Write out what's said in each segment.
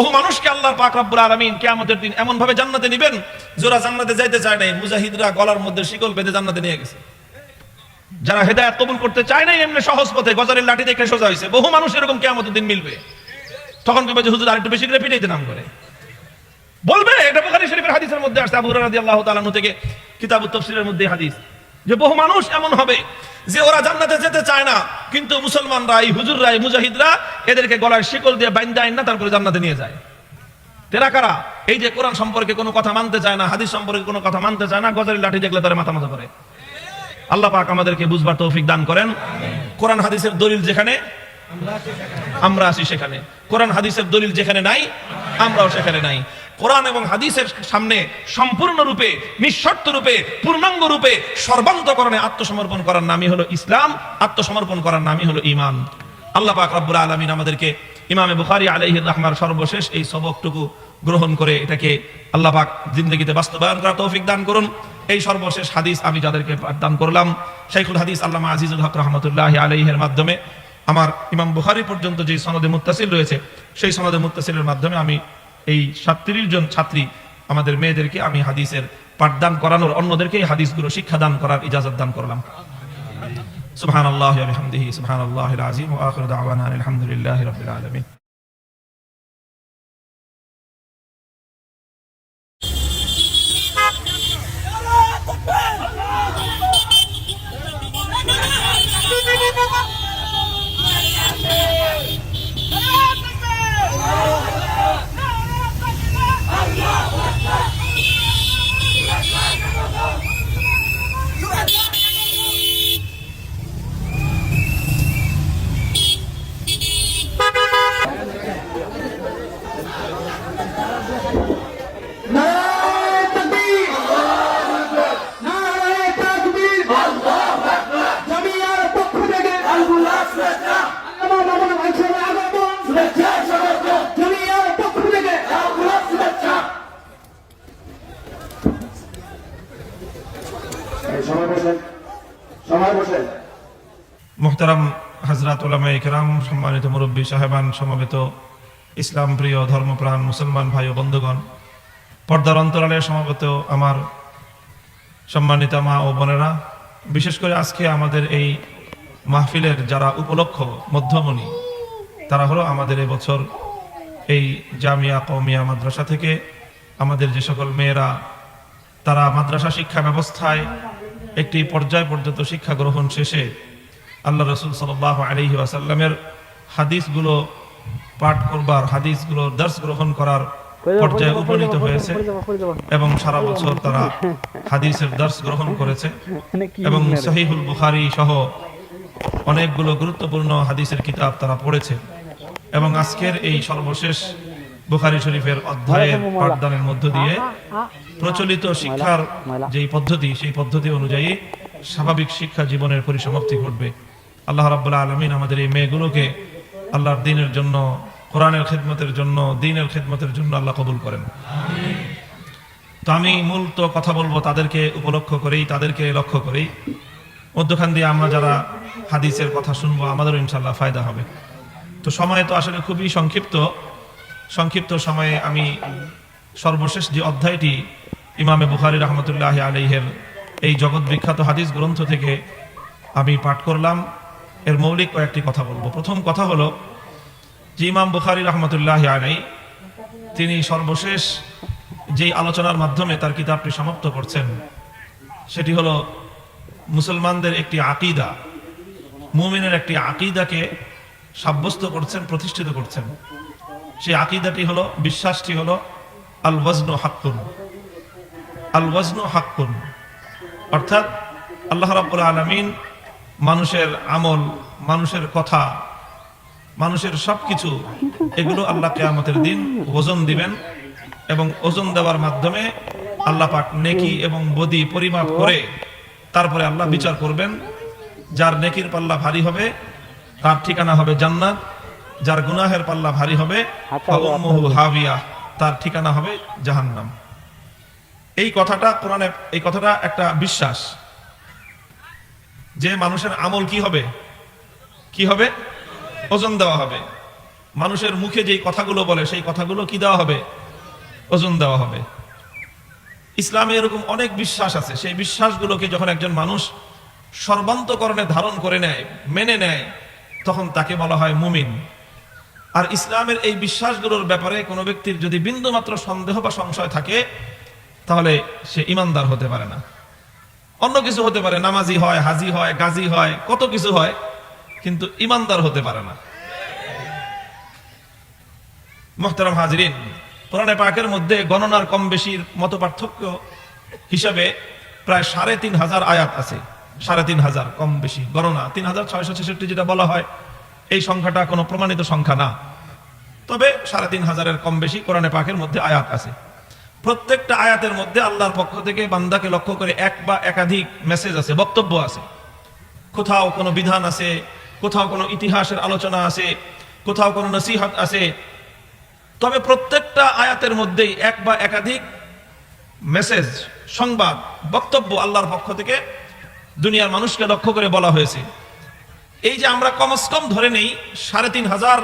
বহু মানুষকে আল্লাহ পাক রব্বুল আলামিন কিয়ামতের দিন এমন ভাবে জান্নাতে নেবেন, যারা জান্নাতে যাইতে চায় নাই, মুজাহিদরা গলার মধ্যে শিকল বেঁধে জান্নাতে নিয়ে গেছে। যারা হেদায়েত কবুল করতে চায় নাই, এমনি সহজ পথে গজারের লাঠি দেখে সোজা হয়েছে। বহু মানুষ এরকম কিয়ামতের দিন মিলবে। তখন কি বলছে হুজুর আরেকটু বেশি করে পিটাইতে নাম করে। বলবে, এটা বুখারী শরীফের হাদিসের মধ্যে আসছে, আবু হুরায়রা রাদিয়াল্লাহু তাআলা থেকে কিতাবুত তাফসীরের মধ্যে হাদিস। যে বহু মানুষ এমন হবে যে ওরা জান্নাতে যেতে চায় না। কিন্তু মুসলমানরা এই হুজুররা এই মুজাহিদরা এদেরকে গলায় শিকল দিয়ে বাইন্দা আইন না, তারপরে জান্নাতে নিয়ে যায়। তেরা কারা? এই যে কোরআন সম্পর্কে কোনো কথা মানতে চায় না, হাদিস সম্পর্কে কোনো কথা মানতে চায় না গজারি লাঠি দেখলে তারা মাথা মাথা করে। আল্লাহ পাক আমাদেরকে বুঝবার তৌফিক দান করেন। কোরআন, হাদিসের দলিল যেখানে আমরা আছি সেখানে। কোরআন হাদিসের দলিল যেখানে নাই, আমরাও সেখানে নাই। কোরআন এবং হাদিসের সামনে সম্পূর্ণ রূপে নিঃশর্ত রূপে পূর্ণাঙ্গ রূপে সর্বান্তকরণে আত্মসমর্পণ করার নামই হলো ইসলাম, আত্মসমর্পণ করার নামই হলো ঈমান। আল্লাহ পাক রব্বুল আলামিন আমাদেরকে ইমামে বুখারী আলাইহির রাহমার সর্বশেষ এই সবকটুকু গ্রহণ করে এটাকে আল্লাহ পাক জিন্দগিতে বাস্তবায়ন করার তৌফিক দান করুন। এই সর্বশেষ হাদিস আমি যাদেরকে দান করলাম, শাইখুল হাদিস আল্লামা আজিজুল হক রহমতুল্লাহ আলাইহের মাধ্যমে। আমার ইমাম বুহারি পর্যন্ত যে সনদে মুত্তাসিল রয়েছে, সেই সনদে মুত্তাসিলের মাধ্যমে আমি এই সাতত্রিশ জন ছাত্রী আমাদের মেয়েদেরকে আমি হাদিসের পাঠদান করানোর অন্যদেরকে এই হাদিসগুলো শিক্ষাদান করার ইজাজত দান করলাম। সুবহানাল্লাহি ওয়া বিহামদিহি, সুবহানাল্লাহিল আযীম ওয়া আখিরু দাওয়ানা আলহামদুলিল্লাহি রাব্বিল আলামিন। মুরব্বী সাহেবান সমবেত ইসলাম প্রিয় ধর্মপ্রাণ মুসলমান ভাই ও বন্ধুগণ, পর্দার অন্তরালে সমবেত আমার সম্মানিতা মা ও বোনেরা, বিশেষ করে আজকে আমাদের এই মাহফিলের যারা উপলক্ষ মধ্যমণি, তারা হলো আমাদের এবছর এই জামিয়া কৌমিয়া মাদ্রাসা থেকে আমাদের যে সকল মেয়েরা, তারা মাদ্রাসা শিক্ষা ব্যবস্থায় একটি পর্যায় পর্যন্ত শিক্ষা গ্রহণ শেষে আল্লাহ রসুল সাল আলহি আসাল্লামের হাদিসগুলো পাঠ করবার হাদিসগুলো দর্শ গ্রহণ করার পর্যায়ে উপনীত হয়েছে এবং সারা বছর তারা হাদিসের দর্শ গ্রহণ করেছে। এবং সহিহুল বুখারি সহ অনেকগুলো গুরুত্বপূর্ণ হাদিসের কিতাব তারা পড়েছে। এবং আজকের এই সর্বশেষ বুখারি শরীফের অধ্যায়ের পাঠদানের মধ্য দিয়ে প্রচলিত শিক্ষার যেই পদ্ধতি সেই পদ্ধতি অনুযায়ী স্বাভাবিক শিক্ষা জীবনের পরিসমাপ্তি ঘটবে। আল্লাহ রাব্বুল্লাহ আলমিন আমাদের এই মেয়েগুলোকে আল্লাহর দিনের জন্য, কোরআনের খেদমতের জন্য, দিনের খেদমতের জন্য আল্লাহ কবুল করেন। তো আমি মূল তো কথা বলব তাদেরকে উপলক্ষ করেই, তাদেরকে লক্ষ্য করেই। মধ্যখান দিয়ে আমরা যারা হাদিসের কথা শুনব, আমাদেরও ইনশাল্লাহ ফায়দা হবে। তো সময় তো আসলে খুবই সংক্ষিপ্ত। সংক্ষিপ্ত সময়ে আমি সর্বশেষ যে অধ্যায়টি ইমামে বুখারি রহমতুল্লাহ আলহের এই জগৎ বিখ্যাত হাদিস গ্রন্থ থেকে আমি পাঠ করলাম। এর মৌলিক কয়েকটি কথা বলব। প্রথম কথা হলো, যে ইমাম বুখারি রহমতুল্লাহ আলাই তিনি সর্বশেষ যেই আলোচনার মাধ্যমে তার কিতাবটি সমাপ্ত করছেন, সেটি হলো মুসলমানদের একটি আকিদা। মুমিনের একটি আকিদাকে সাব্যস্ত করছেন, প্রতিষ্ঠিত করছেন। সেই আকিদাটি হলো, বিশ্বাসটি হলো আল ওয়াজনু হাক্কুন। আল ওয়াজনু হাক্কুন। অর্থাৎ আল্লাহ রাব্বুল আলামিন মানুষের আমল মানুষের কথা মানুষের সবকিছু এগুলো আল্লাহ কেয়ামতের দিন ওজন দিবেন এবং ওজন দেওয়ার মাধ্যমে আল্লাহ পাক নেকি এবং বদি পরিমাপ করে তারপরে আল্লাহ বিচার করবেন। যার নেকির পাল্লা ভারী হবে তার ঠিকানা হবে জান্নাত। যার গুনাহের পাল্লা ভারী হবে হাবিয়া তার ঠিকানা হবে জাহান্নাম। এই কথাটা কোরআনে এই কথাটা একটা বিশ্বাস। যে মানুষের আমল কি হবে? কি হবে? ওজন দেওয়া হবে। মানুষের মুখে যেই কথাগুলো বলে, সেই কথাগুলো কি দেওয়া হবে? ওজন দেওয়া হবে। ইসলামে এরকম অনেক বিশ্বাস আছে। সেই বিশ্বাসগুলোকে যখন একজন মানুষ সর্বান্তকরণে ধারণ করে নেয়, মেনে নেয়, তখন তাকে বলা হয় মুমিন। আর ইসলামের এই বিশ্বাসগুলোর ব্যাপারে কোনো ব্যক্তির যদি বিন্দুমাত্র সন্দেহ বা সংশয় থাকে, তাহলে সে ইমানদার হতে পারে না। অন্য কিছু হতে পারে, নামাজি হয়, হাজি হয়, গাজী হয়, কত কিছু হয়, কিন্তু ইমানদার হতে পারে না। মোহতারাম হাজরিন, কোরআনে পাকের মধ্যে গণনার কম বেশির মতো পার্থক্য হিসাবে প্রায় সাড়ে তিন হাজার আয়াত আছে। সাড়ে তিন হাজার, কম বেশি, গণনা, তিন হাজার ছয়শো ছেষট্টি যেটা বলা হয়, এই সংখ্যাটা কোনো প্রমাণিত সংখ্যা না। তবে সাড়ে তিন হাজারের কম বেশি কোরআনে পাকের মধ্যে আয়াত আছে। প্রত্যেকটা আয়াতের মধ্যে আল্লাহর পক্ষ থেকে বান্দাকে লক্ষ্য করে এক বা একাধিক মেসেজ আছে, বক্তব্য আছে। কোথাও কোনো বিধান আছে, কোথাও কোনো ইতিহাসের আলোচনা আছে, কোথাও কোনো নসিহত আছে। তবে প্রত্যেকটা আয়াতের মধ্যেই এক বা একাধিক মেসেজ সংবাদ, বক্তব্য আল্লাহর পক্ষ থেকে দুনিয়ার মানুষকে লক্ষ্য করে বলা হয়েছে। এই যে আমরা কমস কম ধরে নেই, সাড়ে তিন হাজার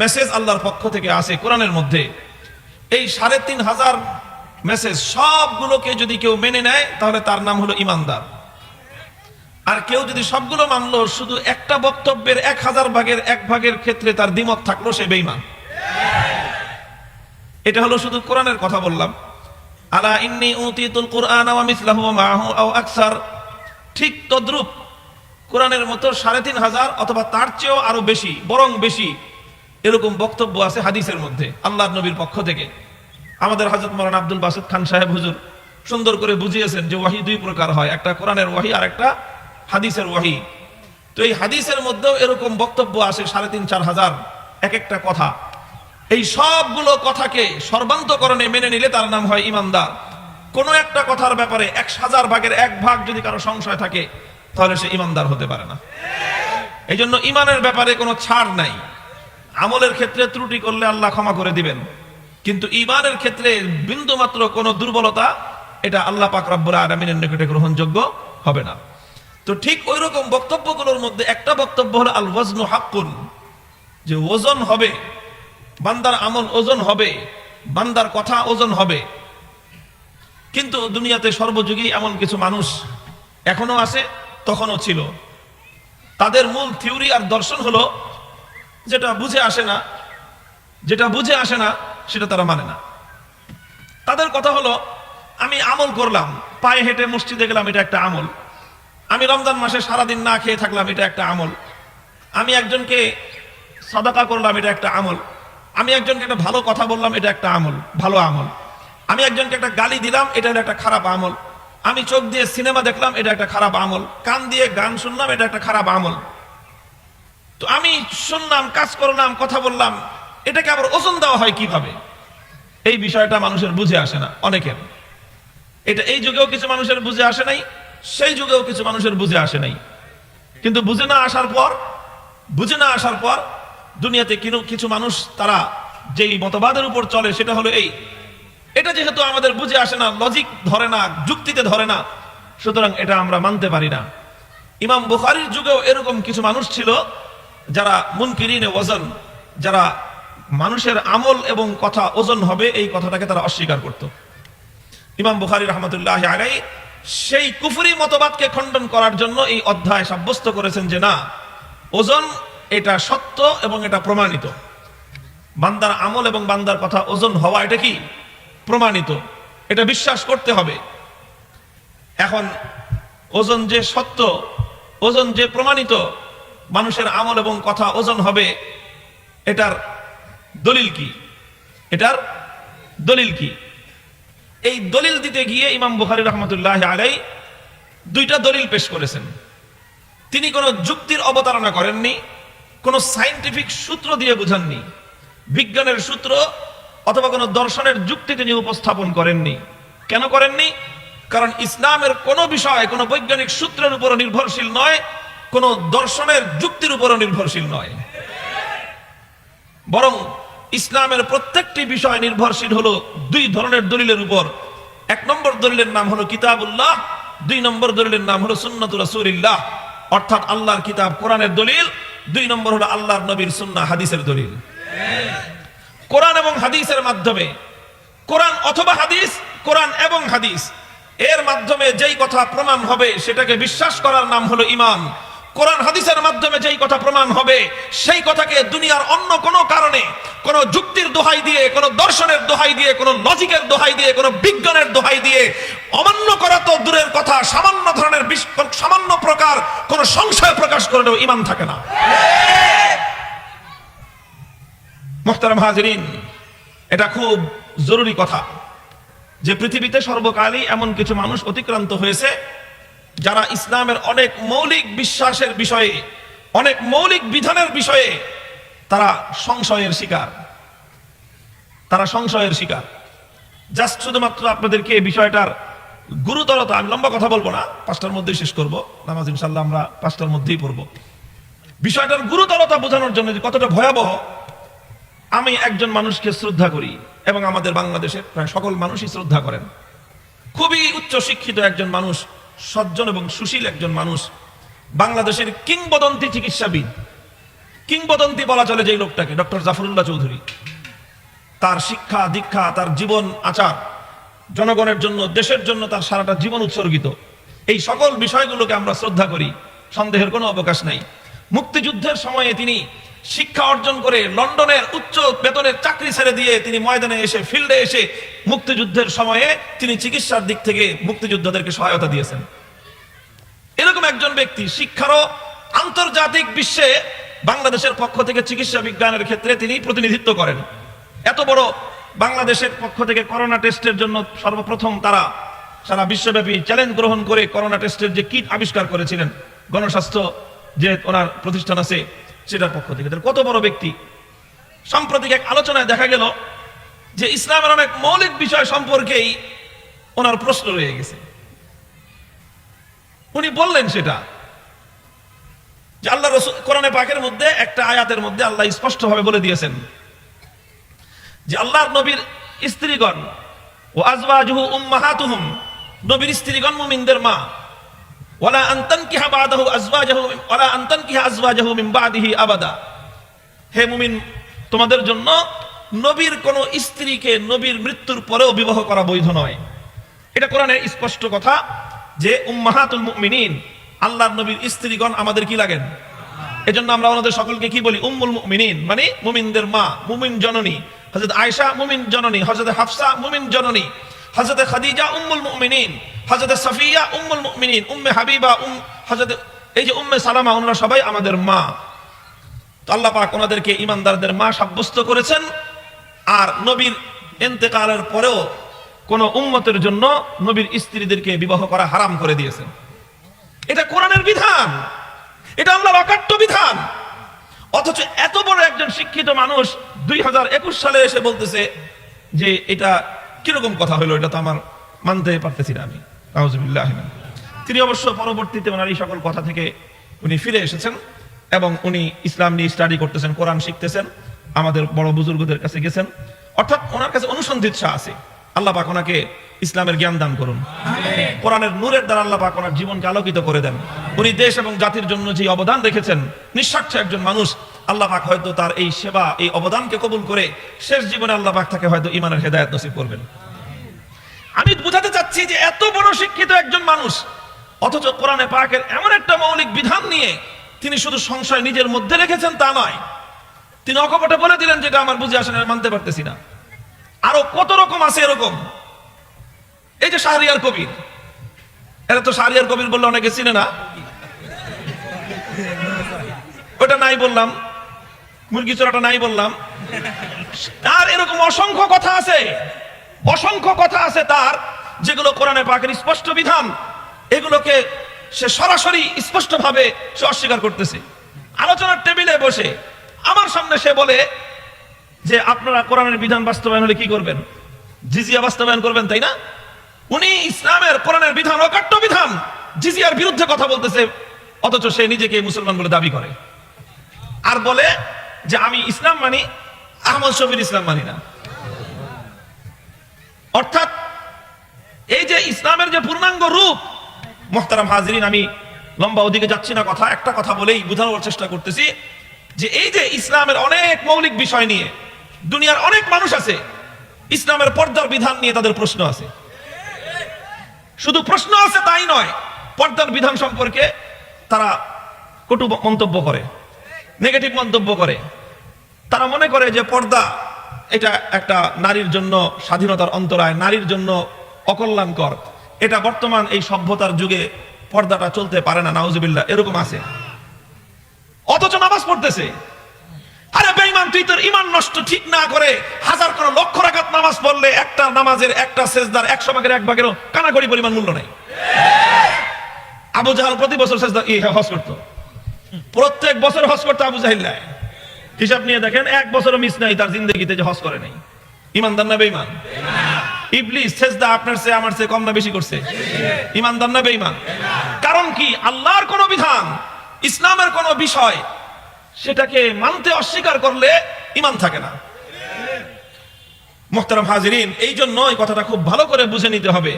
মেসেজ আল্লাহর পক্ষ থেকে আসে কোরআনের মধ্যে। এই সাড়ে তিন হাজার মেসেজ সবগুলোকে যদি কেউ মেনে নেয়, তাহলে তার নাম হলো ইমানদার। আর কেউ যদি সবগুলো মানলো, শুধু একটা বক্তব্যের এক হাজার ভাগের এক ভাগের ক্ষেত্রে তার দ্বিমত থাকল, সে বেইমান এটা হলো শুধু কোরআনের কথা বললাম। আলা ইন্নি উতিতুল কুরআন মিসলাহু মাহু আও আকসার। ঠিক তদ্রূপ কোরআনের মতো সাড়ে তিন হাজার অথবা তার চেয়েও আরও বেশি, বরং বেশি এরকম বক্তব্য আছে হাদিসের মধ্যে, আল্লাহ নবীর পক্ষ থেকে। আমাদের হজরত মরান আব্দুল বাসুদ খান সাহেব হুজুর সুন্দর করে বুঝিয়েছেন যে ওয়াহি দুই প্রকার হয়, একটা কোরআনের ওয়াহি আর একটা হাদিসের ওয়াহি। তো এই হাদিসের মধ্যেও এরকম বক্তব্য আসে সাড়ে তিন, চার হাজার এক একটা কথা। এই সবগুলো কথাকে সর্বান্তকরণে মেনে নিলে তার নাম হয় ইমানদার। কোনো একটা কথার ব্যাপারে এক হাজার ভাগের এক ভাগ যদি কারও সংশয় থাকে, তাহলে সে ইমানদার হতে পারে না। এই জন্য ইমানের ব্যাপারে কোনো ছাড় নাই। আমলের ক্ষেত্রে ত্রুটি করলে আল্লাহ ক্ষমা করে দিবেন। কিন্তু ইমানের ক্ষেত্রে বিন্দু মাত্র কোনো দুর্বলতা, এটা আল্লাহ পাক রব্বুল নিকটে গ্রহণযোগ্য হবে না। তো ঠিক ওই রকম বক্তব্যগুলোর মধ্যে একটা বক্তব্য হলো আল ওয়াজনু হাক্কুন, যে ওজন হবে, বান্দার আমল ওজন হবে, বান্দার কথা ওজন হবে। কিন্তু দুনিয়াতে সর্বযুগেই এমন কিছু মানুষ এখনও আছে, তখনও ছিল। তাদের মূল থিওরি আর দর্শন হলো যেটা বুঝে আসে না, যেটা বুঝে আসে না, সেটা তারা মানে না। তাদের কথা হলো, আমি আমল করলাম, পায়ে হেঁটে মসজিদে গেলাম, এটা একটা আমল। আমি রমজান মাসে সারাদিন না খেয়ে থাকলাম, এটা একটা আমল। আমি একজনকে সদাকা করলাম, এটা একটা আমল। আমি একজনকে একটা ভালো কথা বললাম, এটা একটা আমল, ভালো আমল। আমি একজনকে একটা গালি দিলাম, এটা একটা খারাপ আমল। আমি চোখ দিয়ে সিনেমা দেখলাম, এটা একটা খারাপ আমল। কান দিয়ে গান শুনলাম, এটা একটা খারাপ আমল। তো আমি শুনলাম, কাজ করলাম, কথা বললাম। এটাকে আবার ওজন দেওয়া হয় কীভাবে? এই বিষয়টা মানুষের বুঝে আসে না অনেকের। এটা এই যুগেও কিছু মানুষের বুঝে আসে নাই, সেই যুগেও কিছু মানুষের বুঝে আসে নাই। কিন্তু বুঝে না আসার পর, বুঝে না আসার পর দুনিয়াতে কিছু মানুষ তারা যেই মতবাদের উপর চলে সেটা হলো এই। এটা যেহেতু আমাদের বুঝে আসে না লজিক ধরে না, যুক্তিতে ধরে না, সুতরাং এটা আমরা মানতে পারি না। ইমাম বুখারির যুগেও এরকম কিছু মানুষ ছিল যারা মুনকিরিনে ওজন, যারা মানুষের আমল এবং কথা ওজন হবে, এই কথাটাকে তারা অস্বীকার করত। ইমাম বুখারি রহমতুল্লাহ আলাই সেই কুফুরি মতবাদকে খণ্ডন করার জন্য এই অধ্যায় সাব্যস্ত করেছেন যে না, ওজন এটা সত্য এবং এটা প্রমাণিত। বান্দার আমল এবং বান্দার কথা ওজন হওয়া এটা কি? প্রমাণিত। এটা বিশ্বাস করতে হবে। এখন ওজন যে সত্য, ওজন যে প্রমাণিত মানুষের আমল এবং কথা ওজন হবে, এটার দলিল কি? এটার দলিল কি? এই দলিল দিতে গিয়ে ইমাম বুখারি রহমতুল্লাহ আলাই দুইটা দলিল পেশ করেছেন। তিনি কোনো যুক্তির অবতারণা করেননি, কোনো সাইন্টিফিক সূত্র দিয়ে বুঝাননি, বিজ্ঞানের সূত্র অথবা কোনো দর্শনের যুক্তি তিনি উপস্থাপন করেননি। কেন করেননি? কারণ ইসলামের কোনো বিষয়, কোনো বৈজ্ঞানিক সূত্রের উপর নির্ভরশীল নয় কোনো দর্শনের যুক্তির উপর নির্ভরশীল নয়। বরং ইসলামের প্রত্যেকটি বিষয় নির্ভরশীল হলো দুই ধরনের দলিলের উপর। এক নম্বর দলিলের নাম হলো কিতাবুল্লাহ, দুই নম্বর দলিলের নাম হলো সুন্নাতুর রাসূলিল্লাহ, অর্থাৎ আল্লাহর কিতাব কোরআনের দলিল, দুই নম্বর হলো আল্লাহর নবীর সুন্নাহ হাদিসের দলিল। কোরআন এবং হাদিসের মাধ্যমে, কোরআন অথবা হাদিস, কোরআন এবং হাদিস, এর মাধ্যমে যেই কথা প্রমাণ হবে সেটাকে বিশ্বাস করার নাম হলো ইমান কোরআন হাদিসের মাধ্যমে যেই কথা প্রমাণ হবে, সেই কথাকে দুনিয়ার অন্য কোনো কারণে, কোনো যুক্তির দোহাই দিয়ে, কোনো দর্শনের দোহাই দিয়ে, কোনো লজিকের দোহাই দিয়ে, কোনো বিজ্ঞানের দোহাই দিয়ে অমান্য করা তো দূরের কথা, সামান্য ধরনের সামান্য প্রকার কোনো সংশয় প্রকাশ করলেও ইমান থাকে না। মোহতারাম হাজরিন, এটা খুব জরুরি কথা যে পৃথিবীতে সর্বকালই এমন কিছু মানুষ অতিক্রান্ত হয়েছে যারা ইসলামের অনেক মৌলিক বিশ্বাসের বিষয়ে, অনেক মৌলিক বিধানের বিষয়ে তারা সংশয়ের শিকার। তারা সংশয়ের শিকার। জাস্ট শুধুমাত্র আপনাদেরকে বিষয়টার গুরুতরতা, আমি লম্বা কথা বলব না, পাঁচটার মধ্যেই শেষ করব। নামাজ ইনশাল্লাহ আমরা পাঁচটার মধ্যেই পড়ব। বিষয়টার গুরুতরতা বোঝানোর জন্য যে কতটা ভয়াবহ, আমি একজন মানুষকে শ্রদ্ধা করি এবং আমাদের বাংলাদেশের প্রায় সকল মানুষই শ্রদ্ধা করেন। খুবই উচ্চ শিক্ষিত একজন মানুষ সজ্জন এবং সুশীল একজন মানুষ, বাংলাদেশের কিংবদন্তি চিকিৎসাবিদ। কিংবদন্তি বলা চলে যে লোকটাকে, ডক্টর জাফরুল্লাহ চৌধুরী। তার শিক্ষা, দীক্ষা, তার জীবন, আচার, জনগণের জন্য, দেশের জন্য তার সারাটা জীবন উৎসর্গিত। এই সকল বিষয়গুলোকে আমরা শ্রদ্ধা করি, সন্দেহের কোনো অবকাশ নাই। মুক্তিযুদ্ধের সময়ে তিনি শিক্ষা অর্জন করে লন্ডনের উচ্চ বেতনের চাকরি ছেড়ে দিয়ে তিনি ময়দানে এসে ফিল্ডে এসে মুক্তিযুদ্ধের সময়ে তিনি চিকিৎসার দিক থেকে মুক্তিযোদ্ধাদেরকে সহায়তা দিয়েছেন। এরকম একজন ব্যক্তি, শিক্ষারও আন্তর্জাতিক বিশ্বে বাংলাদেশের পক্ষ থেকে চিকিৎসা বিজ্ঞানের ক্ষেত্রে তিনি প্রতিনিধিত্ব করেন। এত বড় বাংলাদেশের পক্ষ থেকে করোনা টেস্টের জন্য সর্বপ্রথম তারা সারা বিশ্বব্যাপী চ্যালেঞ্জ গ্রহণ করে করোনা টেস্টের যে কিট আবিষ্কার করেছিলেন, গণস্বাস্থ্য যে ওনার প্রতিষ্ঠান আছে সেটার পক্ষ থেকে। তাহলে কত বড় ব্যক্তি? সাম্প্রতিক এক আলোচনায় দেখা গেল যে ইসলামের অনেক মৌলিক বিষয় সম্পর্কেই ওনার প্রশ্ন রয়ে গেছে। উনি বললেন সেটা, যে আল্লাহ রসুল, কোরআনে পাকের মধ্যে একটা আয়াতের মধ্যে আল্লাহ স্পষ্টভাবে বলে দিয়েছেন যে আল্লাহর নবীর স্ত্রীগণ ও আজওয়াজুহু উম্মাহাতুহুম, নবীর স্ত্রীগণ মুমিনদের মা ওয়ালা আনতান কিহা বাদাহু আজওয়াজাহু ওয়ালা আনতান কিহা আজওয়াজাহু মিন আবাদা। হে মুমিন, তোমাদের জন্য নবীর কোন স্ত্রীকে নবীর মৃত্যুর পরেও বিবাহ করা বৈধ নয়। এটা কোরআনের স্পষ্ট কথা যে উম্মাহাতুল মুমিনিন, আল্লাহর নবীর স্ত্রীগণ আমাদের কি লাগেন? এজন্য আমরা ওনাদের সকলকে কি বলি? উম্মুল মুমিনিন মানে মুমিনদের মা, মুমিন জননী। হযরত আয়েশা মুমিন জননী, হযরত হাফসা মুমিন জননী। হযরত খাদিজা উম্মুল মুমিনিন, হযরত সাফিয়া উম্মুল মুমিনিন, উম্মে হাবিবা, উম, হযরত, এই যে উম্মে সালামা, ওনারা সবাই আমাদের মা। তো আল্লাহ পাক ওনাদেরকে ইমানদারদের মা সাব্যস্ত করেছেন। আর নবীর এন্তেকালের পরেও কোন উম্মতের জন্য নবীর স্ত্রীদেরকে বিবাহ করা হারাম করে দিয়েছেন। এটা কোরআনের বিধান। এটা আল্লাহর অকাট্য বিধান। অথচ এত বড় একজন শিক্ষিত মানুষ দুই হাজার একুশ সালে এসে বলতেছে যে এটা কীরকম কথা হলো এটা তো আমার মানতে পারতেছি না আমি। নাউজুবিল্লাহ। তিনি অবশ্য পরবর্তীতে ওনার এই সকল কথা থেকে উনি ফিরে এসেছেন এবং উনি ইসলাম নিয়ে স্টাডি করতেছেন কোরআন শিখতেছেন আমাদের বড় বুজুর্গদের কাছে গেছেন। অর্থাৎ ওনার কাছে অনুসন্ধিৎসা আছে। আল্লাহ পাক ওনাকে ইসলামের জ্ঞান দান করুন। কোরআনের নূরের দ্বারা আল্লাহ পাক ওনার জীবনকে আলোকিত করে দেন। উনি দেশ এবং জাতির জন্য যে অবদান রেখেছেন নিঃস্বার্থ একজন মানুষ আল্লাহ পাক হয়তো তার এই সেবা, এই অবদানকে কবুল করে শেষ জীবনে আল্লাহ পাক তাকে হয়তো ইমানের হেদায়ত নসিব করবেন। আমি বুঝাতে চাচ্ছি যে এত বড় শিক্ষিত একজন মানুষ, অথচ কোরআনে পাকের এমন একটা মৌলিক বিধান নিয়ে তিনি শুধু সংশয় নিজের মধ্যে রেখেছেন তা নয়, তিনি অকপটে বলে দিলেন যেটা আমার বুঝে আসে না মানতে পারতেছি না। আরও কত রকম আছে এরকম? এই যে শাহরিয়ার কবির এটা তো শাহরিয়ার কবির বললে অনেকে চিনে না। ওটা নাই বললাম। মুরগি চোরাটা নাই বললাম। আর এরকম অসংখ্য কথা আছে। অসংখ্য কথা আছে তার, যেগুলো কোরআনে পাকের স্পষ্ট বিধান। এগুলোকে সে সরাসরি স্পষ্ট ভাবে সে অস্বীকার করতেছে। আলোচনার টেবিলে বসে আমার সামনে সে বলে যে, আপনারা কোরআনের বিধান বাস্তবায়ন হলে কি করবেন? জিজিয়া বাস্তবায়ন করবেন, তাই না? উনি ইসলামের কোরআনের বিধান অকাট্য বিধান জিজিয়ার বিরুদ্ধে কথা বলতেছে, অথচ সে নিজেকে মুসলমান বলে দাবি করে। আর বলে যে আমি ইসলাম মানি, আহমদ শফির ইসলাম মানি না। অর্থাৎ এই যে ইসলামের যে পূর্ণাঙ্গ রূপ, মোহতারাম হাজরিন, আমি লম্বা ওদিকে যাচ্ছি না, কথা একটা কথা বলেই বোঝানোর চেষ্টা করতেছি যে এই যে ইসলামের অনেক মৌলিক বিষয় নিয়ে দুনিয়ার অনেক মানুষ আছে, ইসলামের পর্দার বিধান নিয়ে তাদের প্রশ্ন আছে। শুধু প্রশ্ন আছে তাই নয়, পর্দার বিধান সম্পর্কে তারা কটু মন্তব্য করে। নেগেটিভ মন্তব্য করে। তারা মনে করে যে পর্দা, এটা একটা নারীর জন্য স্বাধীনতার অন্তরায়, নারীর জন্য অকল্যাণকর। এটা বর্তমান এই সভ্যতার যুগে পর্দাটা চলতে পারে না, নাউজুবিল্লাহ, এরকম আছে। অথচ নামাজ পড়তেছে। আরে বেঈমান, তুই তোর ইমান নষ্ট ঠিক না করে হাজার কোন লক্ষ রাকাত নামাজ পড়লে একটা নামাজের একটা সেজদার একশো ভাগের এক ভাগেরও কানাকড়ি পরিমাণ মূল্য নাই। আবু জাহাল প্রতি বছর সেজদা ই হজ করতো। প্রত্যেক বছর হজ করতো আবু জাহিল্লায় হিসাব নিয়ে দেখেন, এক বছরও মিস নাই, তার জিন্দগিতে যে হজ করে নাই। ইমানদার না ইবলিস, সেজদা আপনার চেয়ে, আমার চেয়ে কম না বেশি করছে। ইমানদার না কারণ কি? আল্লাহর বিধান, ইসলামের বিষয়, সেটাকে মানতে অস্বীকার করলে ইমান থাকে না। মোহতারাম হাজিরিন এই জন্য এই কথাটা খুব ভালো করে বুঝে নিতে হবে।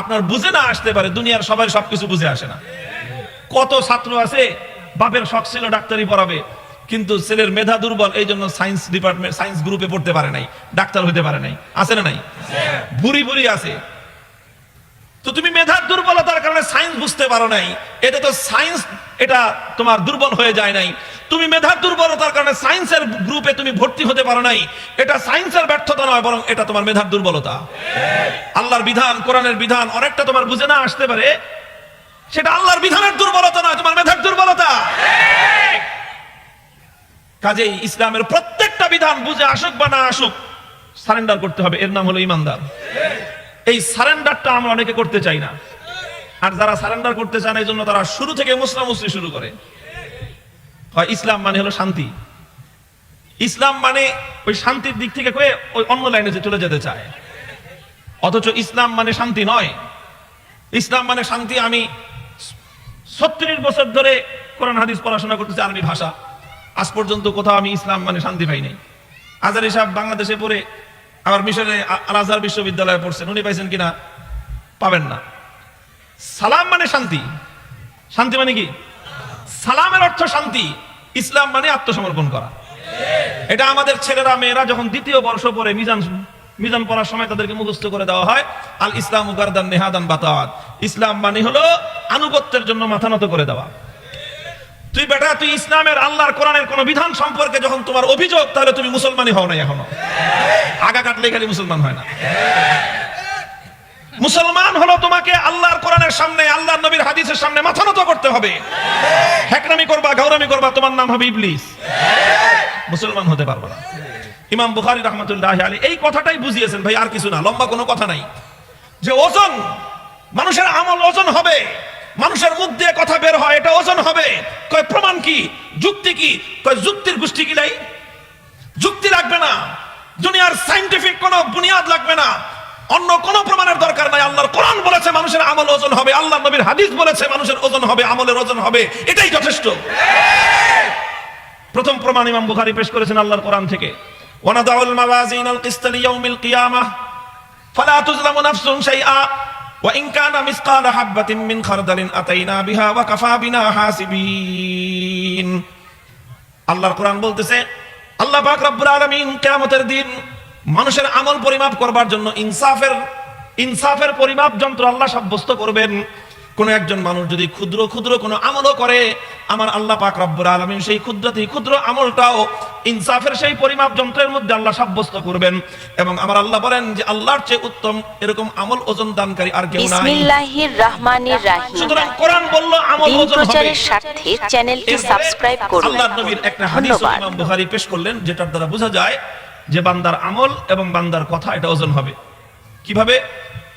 আপনার বুঝে না আসতে পারে, দুনিয়ার সবাই সবকিছু বুঝে আসে না। কত ছাত্র আছে বাপের শখ ছিল ডাক্তারি পড়াবে, কিন্তু ছেলের মেধা দুর্বল এই জন্য সায়েন্স ডিপার্টমেন্ট সায়েন্স গ্রুপে পড়তে পারে নাই, ডাক্তার হতে পারে নাই। আছে না নাই? বুড়ি বুড়ি আছে। তো তুমি মেধার দুর্বলতার কারণে সায়েন্স বুঝতে পারো নাই। এটা তো সায়েন্স এটা তোমার দুর্বল হয়ে যায় নাই। তুমি মেধার দুর্বলতার কারণে সায়েন্সের গ্রুপে তুমি ভর্তি হতে পারো নাই। এটা সায়েন্সের ব্যর্থতা নয়, বরং এটা তোমার মেধার দুর্বলতা। আল্লাহর বিধান, কোরআনের বিধান, অনেকটা তোমার বুঝে না আসতে পারে সেটা আল্লাহর বিধানের দুর্বলতা নয়, তোমার মেধার দুর্বলতা। কাজেই ইসলামের প্রত্যেকটা বিধান বুঝে আসুক বা না আসুক, সারেন্ডার করতে হবে। এর নাম হলো ইমানদার। এই সারেন্ডারটা আমরা অনেকে করতে চাই না। আর যারা সারেন্ডার করতে চান এই জন্য তারা শুরু থেকে মুসলাম মুসলি শুরু করে। হয় ইসলাম মানে হলো শান্তি। ইসলাম মানে ওই শান্তির দিক থেকে কয়ে ওই অন্য লাইনে চলে যেতে চায়। অথচ ইসলাম মানে শান্তি নয়। ইসলাম মানে শান্তি আমি ছত্রিশ বছর ধরে কোরআন হাদিস পড়াশোনা করতেছে আরবি ভাষা। আজ পর্যন্ত কোথাও আমি ইসলাম মানে শান্তি পাই নাই। আজারি সাহেব বাংলাদেশে পড়ে আবার মিশরে আল আজহার বিশ্ববিদ্যালয়ে পড়ছেন। উনি পাইছেন কিনা পাবেন না। সালাম মানে শান্তি। শান্তি মানে কি? সালামের অর্থ শান্তি। ইসলাম মানে আত্মসমর্পণ করা। এটা আমাদের ছেলেরা, মেয়েরা যখন দ্বিতীয় বর্ষ পরে মিজান মিজান পড়ার সময় তাদেরকে মুখস্থ করে দেওয়া হয়, আল ইসলাম উগারদান নেহাদান বাতাওয়াত। ইসলাম মানে হলো আনুগত্যের জন্য মাথা নত করে দেওয়া। তুই বেটা, তুই ইসলামের আল্লাহর কোরআনের কোন বিধান সম্পর্কে যখন তোমার অভিযোগ, তাহলে তুমি মুসলমানই হও না এখনও। আগা কাটলে খালি মুসলমান হয় না। মুসলমান হলো তোমাকে আল্লাহর কোরআনের সামনে, আল্লাহর নবীর হাদিসের সামনে মাথা নত করতে হবে। হ্যাকরামি করবা গৌরামি করবা, তোমার নাম হবে ইবলিস। মুসলমান হতে পারবে না। ইমাম বুখারি রহমতুল্লাহ আলী এই কথাটাই বুঝিয়েছেন, ভাই, আর কিছু না, লম্বা কোনো কথা নাই। যে ওজন, মানুষের আমল ওজন হবে, মানুষের মুখ দিয়ে কথা বের হয়, এটা ওজন হবে। কয় প্রমাণ কি? যুক্তি কি? কয় যুক্তির গোষ্ঠী কি নাই যুক্তি লাগবে না। দুনিয়ার সাইন্টিফিক কোনো বুনিয়াদ লাগবে না। অন্য কোন প্রমাণের দরকার নাই। আল্লাহর কোরআন বলেছে, মানুষের আমল ওজন হবে। আল্লাহ নবীর হাদিস বলেছে, মানুষের ওজন হবে, আমলের ওজন হবে। এটাই যথেষ্ট। প্রথম প্রমাণ ইমাম বুখারী পেশ করেছেন আল্লাহর কোরআন থেকে। কিসত লিয়াউমিল কিয়ামাহ ফালা তুজলামু নাফসুন শাইআ ওয়া ইন কানা মিসকালা হাববাতিন মিন খারদালিন আতাইনা বিহা ওয়া কাফা বিনা হাসিবিন আল্লাহর কোরআন বলতেছে, আল্লাহ পাক রব্বুল আলামিন কিয়ামতের দিন মানুষের আমল পরিমাপ করবার জন্য ইনসাফের ইনসাফের পরিমাপ যন্ত্র আল্লাহ সাব্যস্ত করবেন। কোন একজন মানুষ যদি ক্ষুদ্র ক্ষুদ্র কোনো আমলও করে আমার আল্লাহ পাক রব্বুল আলামিন সেই ক্ষুদ্রতি ক্ষুদ্র আমলটাও ইনসাফের সেই পরিমাপ যন্ত্রের মধ্যে আল্লাহ সাব্যস্ত করবেন। এবং আমার আল্লাহ বলেন যে আল্লাহর চেয়ে উত্তম এরকম আমল ওজন দানকারী আর কেউ নাই। বিসমিল্লাহির রহমানির রাহিম সুতরাং কোরআন বলল আমল ওজন হবে। স্বার্থে চ্যানেলটি সাবস্ক্রাইব করুন। আল্লাহর নবীর একটা হাদিস ইমাম বুখারী পেশ করলেন যেটার দ্বারা বোঝা যায় যে বান্দার আমল এবং বান্দার কথা এটা ওজন হবে। কীভাবে?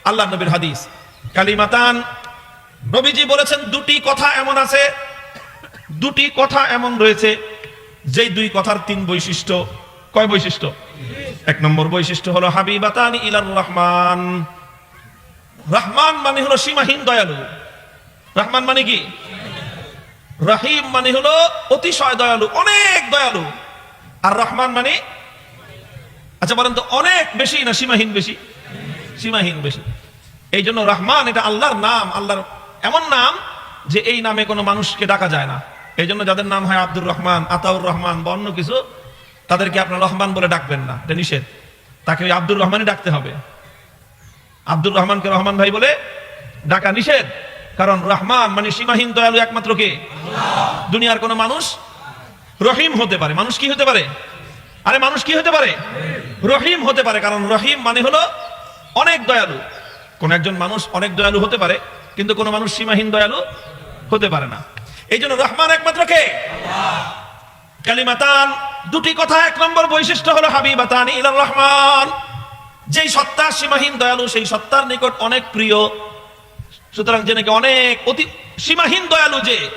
আল্লাহর নবীর হাদিস। কালিমাতান নবীজি বলেছেন, দুটি কথা এমন আছে, দুটি কথা এমন রয়েছে, যেই দুই কথার তিন বৈশিষ্ট্য। কয় বৈশিষ্ট্য? এক নম্বর বৈশিষ্ট্য হলো, হাবিবাতানি ইলার রহমান। রহমান মানে হলো সীমাহীন দয়ালু। রহমান মানে কি? রহিম মানে হলো অতিশয় দয়ালু, অনেক দয়ালু। আর রহমান মানে আচ্ছা বলেন তো, অনেক বেশি না সীমাহীন বেশি? সীমাহীন বেশি। এই জন্য রহমান এটা আল্লাহর নাম, আল্লাহর এমন নাম যে এই নামে কোনো মানুষকে ডাকা যায় না। এই জন্য যাদের নাম হয় আব্দুর রহমান, আতাউর রহমান বা অন্য কিছু, তাদেরকে আপনার রহমান বলে ডাকবেন না। এটা নিষেধ। তাকে ওই আব্দুর রহমানই ডাকতে হবে। আব্দুর রহমানকে রহমান ভাই বলে ডাকা নিষেধ। কারণ রহমান মানে সীমাহীন দয়ালু একমাত্র কে? দুনিয়ার কোন মানুষ রহিম হতে পারে। মানুষ কি হতে পারে? আরে মানুষ কি হতে পারে? রহিম হতে পারে। কারণ রহিম মানে হলো অনেক দয়ালু। কোন একজন মানুষ অনেক দয়ালু হতে পারে। কিন্তু কোন মানুষ সীমাহীন দয়ালু হতে পারে না। এই জন্য রহমান একমাত্র কে? কালিমাতান। দুটি কথা, এক নম্বর বৈশিষ্ট্য হলো হাবিবাতান ইলার রহমান। যেই সত্তা সীমাহীন দয়ালু, সেই সত্তার নিকট অনেক প্রিয়। সুতরাং যে নাকি অনেক অতি সীমাহীন দয়ালু যে,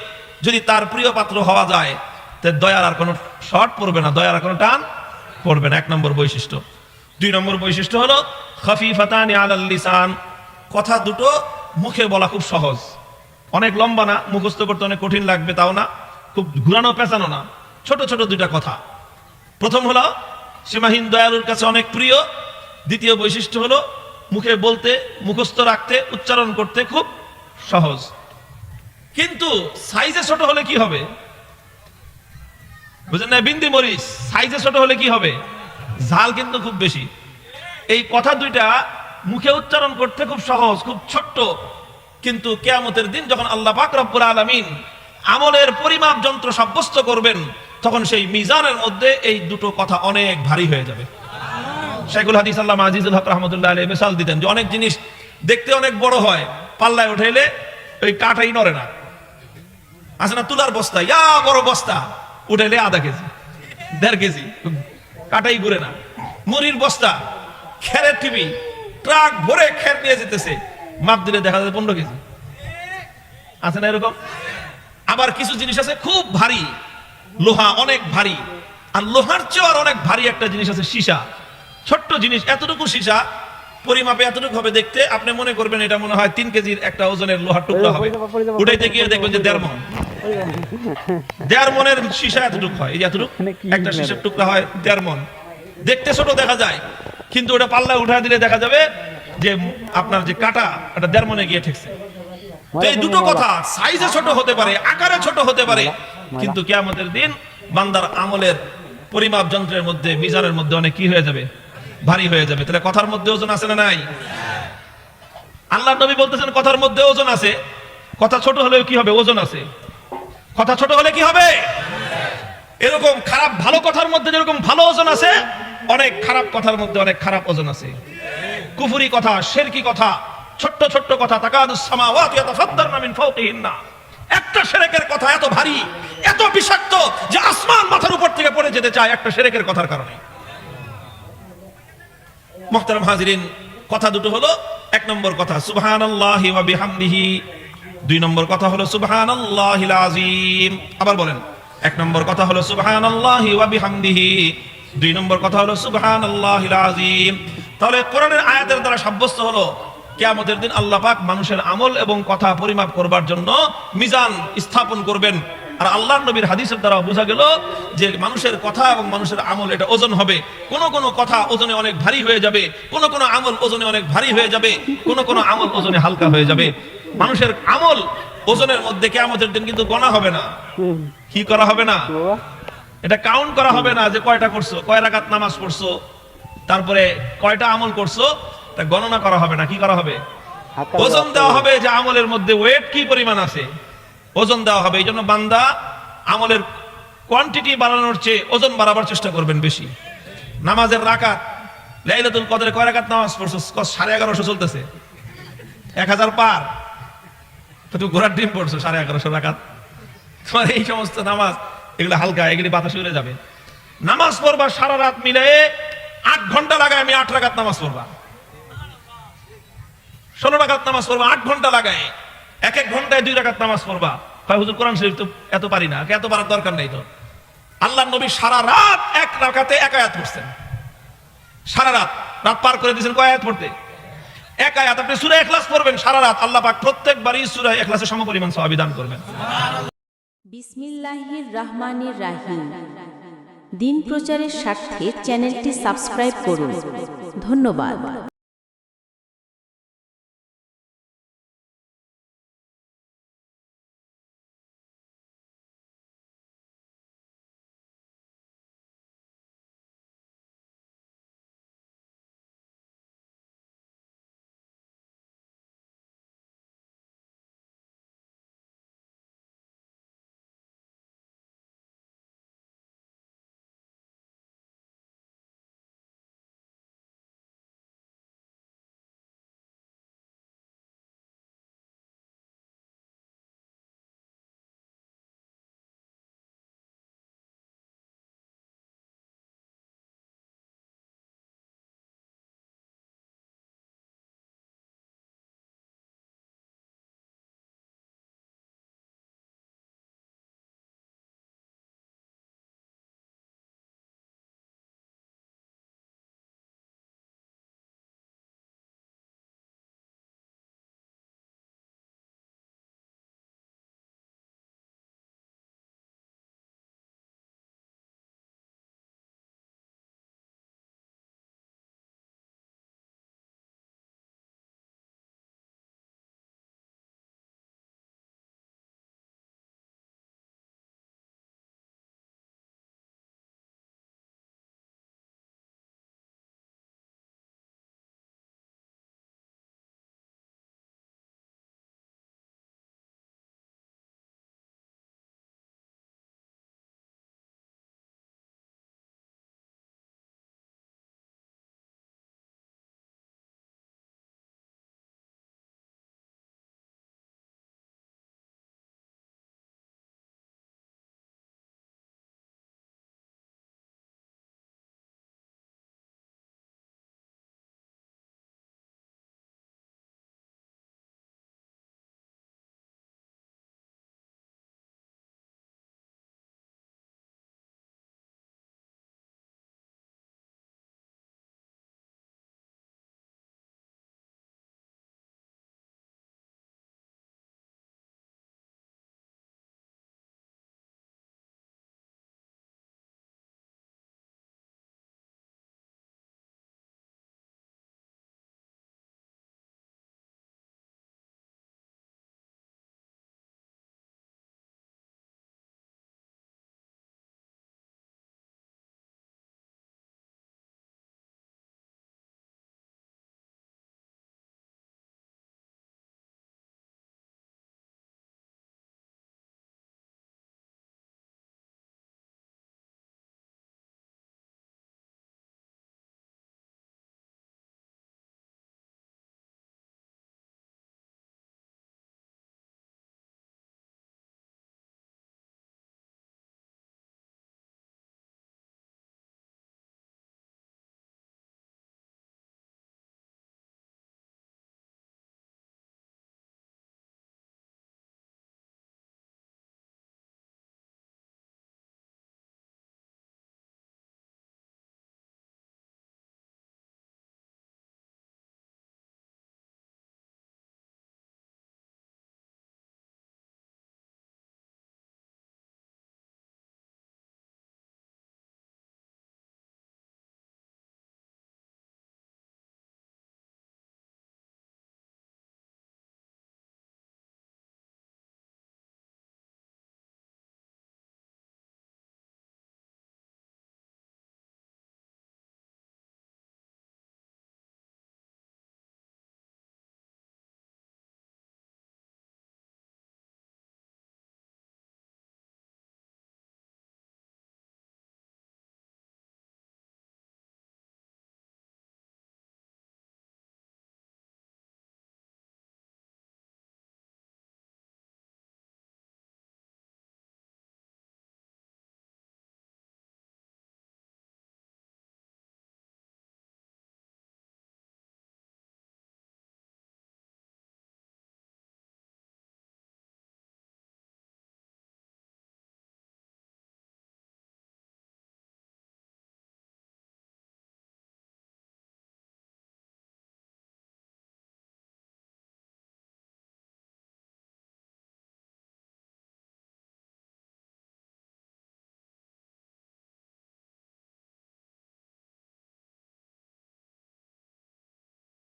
যদি তার প্রিয় পাত্র হওয়া যায়, তে দয়ার আর কোনো শর্ট পড়বে না, দয়ার আর কোনো টান পড়বে না। এক নম্বর বৈশিষ্ট্য। দুই নম্বর বৈশিষ্ট্য হলো খফিফাতানি আলাল লিসান। কথা দুটো মুখে বলা খুব সহজ। অনেক লম্বা না, মুখস্থ করতে অনেক কঠিন লাগবে, তাও না। খুব ঘুরানো, পেঁচানো না। ছোট ছোট দুইটা কথা। প্রথম হলো, সীমাহীন দয়ালুর কাছে অনেক প্রিয়। দ্বিতীয় বৈশিষ্ট্য হলো, মুখে বলতে, মুখস্থ রাখতে, উচ্চারণ করতে খুব সহজ। কিন্তু সাইজে ছোট হলে কি হবে? বুঝলেন না বিন্দি মরিচ, সাইজে ছোট হলে কি হবে? ঝাল কিন্তু খুব বেশি। এই কথা দুইটা মুখে উচ্চারণ করতে খুব সহজ, খুব ছোট্ট। কিন্তু কেয়ামতের দিন যখন আল্লাহ পাক রব্বুল আলামিন আমলের পরিমাপ যন্ত্র সাব্যস্ত করবেন, তখন সেই মিজানের মধ্যে এই দুটো কথা অনেক ভারী হয়ে যাবে। শেখুল হাদিস আল্লাহ আজিজুল হক রহমতুল্লাহ আলী মিসাল দিতেন যে অনেক জিনিস দেখতে অনেক বড় হয়, পাল্লায় উঠাইলে ওই কাটাই নড়ে না। আছে না তুলার বস্তা? ইয়া বড় বস্তা। উঠাইলে আধা কেজি, দেড় কেজি। কাটাই ঘুরে না। মুড়ির বস্তা, খেরের টিভি ট্রাক ভরে খের নিয়ে যেতেছে। মাপ দিলে দেখা যাবে পনেরো কেজি। আছে না এরকম? আবার কিছু জিনিস আছে খুব ভারী। লোহা অনেক ভারী। আর লোহার চেয়ে আর অনেক ভারী একটা জিনিস আছে সীসা। ছোট্ট জিনিস এতটুকু সীসা পরিমাপে এতটুকু হবে দেখতে। আপনি মনে করবেন এটা মনে হয় তিন কেজির একটা ওজনের লোহার টুকরা হবে। উঠাইতে গিয়ে দেখবেন যে দেড় মন। দেড় মনের সীসা এতটুকু হয় এই এতটুকু। একটা সীসার টুকরা হয় দেড় মন। দেখতে ছোট দেখা যায় কিন্তু ওটা পাল্লা উঠা দিলে দেখা যাবে যে আপনার যে কাটা এটা দেড় মনে গিয়ে ঠেকছে। তো এই দুটো কথা সাইজে ছোট হতে পারে আকারে ছোট হতে পারে কিন্তু কেয়ামতের দিন বান্দার আমলের পরিমাপ যন্ত্রের মধ্যে মিজানের মধ্যে অনেক কি হয়ে যাবে? ভারী হয়ে যাবে। তাহলে কথার মধ্যে ওজন আছে না নাই? আল্লাহ নবী বলতেছেন কথার মধ্যে ওজন আছে। কথা ছোট হলেও কি হবে? ওজন আছে। কথা ছোট হলে কি হবে? এরকম খারাপ ভালো কথার মধ্যে যেরকম ভালো ওজন আছে অনেক খারাপ কথার মধ্যে অনেক খারাপ ওজন আছে। কুফুরি কথা, শেরকি কথা, ছোট্ট ছোট্ট কথা একটা শিরকের কথা এত ভারী, এত বিষাক্ত যে আসমান মাথার উপর থেকে পড়ে যেতে চায় একটা শিরকের কথার কারণে। মুহতারাম হাজিরিন, কথা দুটো হলো। এক নম্বর কথা ওয়া বিহামদিহি। দুই নম্বর কথা হলো, সুবহানাল্লাহিল আযীম। আবার বলেন, এক নম্বর কথা হলো, সুবহানাল্লাহি ওয়া বিহামদিহি। দুই নম্বর কথা হলো সুবহানাল্লাহিল আযীম। তাহলে কোরআনের আয়াতের দ্বারা সাব্যস্ত হলো কিয়ামতের দিন আল্লাহ পাক মানুষের আমল এবং কথা পরিমাপ করবার জন্য মিজান স্থাপন করবেন। আর আল্লাহ নবীর হাদিসের দ্বারা বোঝা গেল যে মানুষের কথা এবং মানুষের আমল এটা ওজন হবে। কোন কোন কথা ওজনে অনেক ভারী হয়ে যাবে কোন কোন আমল ওজনে অনেক ভারী হয়ে যাবে কোন কোন আমল ওজনে হালকা হয়ে যাবে। মানুষের আমল ওজনের মধ্যে কেয়ামতের দিন কিন্তু গণা হবে না। কি করা হবে না? এটা কাউন্ট করা হবে না যে কয়টা করছ কয় রাকাত নামাজ পড়ছো তারপরে কয়টা আমল করছ তা গণনা করা হবে না কি করা হবে? ওজন দেওয়া হবে যে আমলের মধ্যে ওয়েট কি পরিমাণ আছে ওজন দেওয়া হবে এই জন্য বান্দা আমলের কোয়ান্টিটি বাড়ানোর চেয়ে ওজন বাড়াবার চেষ্টা করবেন বেশি। নামাজের রাকাত লাইলাতুল কদরে কয় রাকাত নামাজ পড়ছো? সাড়ে এগারোশো চলতেছে। এক হাজার পার। তো তুমি ঘোড়ার ডিম পড়ছো সাড়ে এগারোশো রাকাত। তোমার এই সমস্ত নামাজ এগুলো হালকা, এগুলি বাতাসে উড়ে যাবে। নামাজ পড়বা সারা রাত মিলে আট ঘণ্টা লাগায় আমি আট রাকাত নামাজ পড়বা। ষোলো রাকাত নামাজ পড়বা, আট ঘণ্টা লাগায়। এক এক ঘন্টায় দুই রাকাত নামাজ পড়বা। হুজুর, কোরআন শরীফ তো এত পারি না, এত পারার দরকার নেই তো। আল্লাহ নবী সারা রাত এক রাকাতে এক আয়াত পড়ছেন। সারা রাত রাত পার করে দিয়েছেন কয় পড়তে? এক আয়াত, আপনি পড়বেন সারা রাত। আল্লাহ পাক প্রত্যেকবারই সূরা ইখলাসের সমপরিমাণ দান করবেন। বিসমিল্লাহির রহমানির রাহিম। দিন প্রচারের স্বার্থে চ্যানেলটি সাবস্ক্রাইব করুন। ধন্যবাদ।